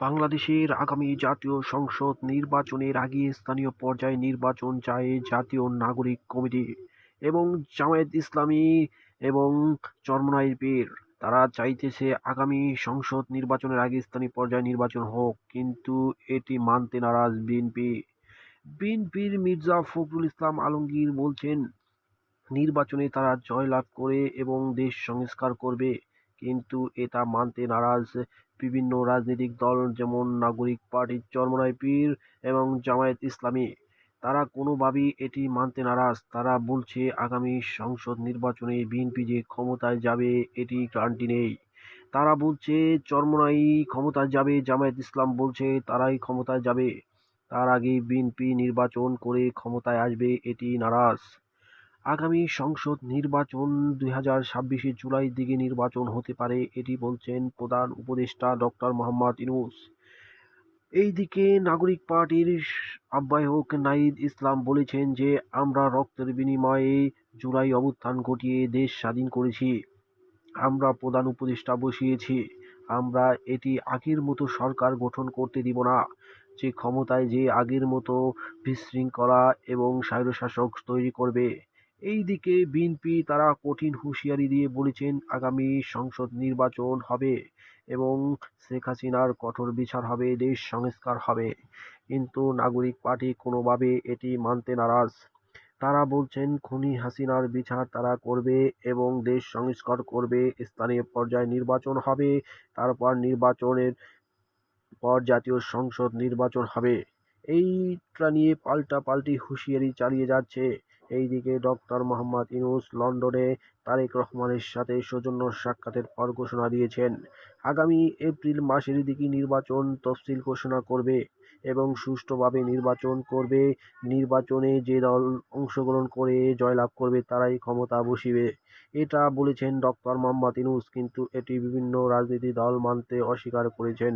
বাংলাদেশের আগামী জাতীয় সংসদ নির্বাচনের আগে স্থানীয় পর্যায়ে নির্বাচন চায় জাতীয় নাগরিক কমিটি এবং জামায়াত ইসলামী এবং চরমোনাই তারা চাইতেছে আগামী সংসদ নির্বাচনের আগে স্থানীয় পর্যায়ে নির্বাচন হোক, কিন্তু এটি মানতে নারাজ বিএনপি। বিএনপির মির্জা ফখরুল ইসলাম আলমগীর বলছেন, নির্বাচনে তারা জয়লাভ করে এবং দেশ সংস্কার করবে। কিন্তু এটা মানতে নারাজ বিভিন্ন রাজনৈতিক দল, যেমন নাগরিক পার্টি চরমোনাই পীর এবং জামায়াত ইসলামী। তারা কোনোভাবেই এটি মানতে নারাজ। তারা বলছে, আগামী সংসদ নির্বাচনে বিএনপি যে ক্ষমতায় যাবে, এটি গ্যারান্টি নেই। তারা বলছে, চরমোনাই ক্ষমতায় যাবে, জামায়াত ইসলাম বলছে, তারাই ক্ষমতায় যাবে। তার আগে বিএনপি নির্বাচন করে ক্ষমতায় আসবে, এটি নারাজ। আগামী সংসদ নির্বাচন দুই হাজার ছাব্বিশে জুলাই দিকে নির্বাচন হতে পারে, এটি বলছেন প্রধান উপদেষ্টা ডক্টর মোহাম্মদ ইউনূস। এইদিকে নাগরিক পার্টির আহ্বায়ক নাহিদ ইসলাম বলেছেন যে, আমরা রক্তের বিনিময়ে জুলাই অভ্যুত্থান ঘটিয়ে দেশ স্বাধীন করেছি। আমরা প্রধান উপদেষ্টা বসিয়েছি। আমরা এটি আগের মতো সরকার গঠন করতে দিব না। যে ক্ষমতায় যে আগের মতো বিশৃঙ্খলা এবং স্বৈরশাসক তৈরি করবে এইদিকে বিএনপি তারা কঠিন হুঁশিয়ারি দিয়ে বলেছেন আগামী সংসদ নির্বাচন হবে এবং শেখ হাসিনার কঠোর বিচার হবে, দেশ সংস্কার হবে। কিন্তু নাগরিক পার্টি কোনোভাবে এটি মানতে নারাজ। তারা বলছেন, খুনি হাসিনার বিচার তারা করবে এবং দেশ সংস্কার করবে, স্থানীয় পর্যায়ে নির্বাচন হবে, তারপর নির্বাচনের পর জাতীয় সংসদ নির্বাচন হবে। এইটা নিয়ে পাল্টাপাল্টি হুঁশিয়ারি চালিয়ে যাচ্ছে। এইদিকে ডক্টর মোহাম্মদ ইউনূস লন্ডনে তারেক রহমানের সাথে সৌজন্য সাক্ষাতের পর ঘোষণা দিয়েছেন। আগামী এপ্রিল মাসের দিকে নির্বাচন তফসিল ঘোষণা করবে এবং সুষ্ঠুভাবে নির্বাচন করবে। নির্বাচনে যে দল অংশগ্রহণ করে জয়লাভ করবে তারাই ক্ষমতা বসিবে। এটা বলেছেন ডক্টর মোহাম্মদ ইউনূস, কিন্তু এটি বিভিন্ন রাজনীতি দল মানতে অস্বীকার করেছেন।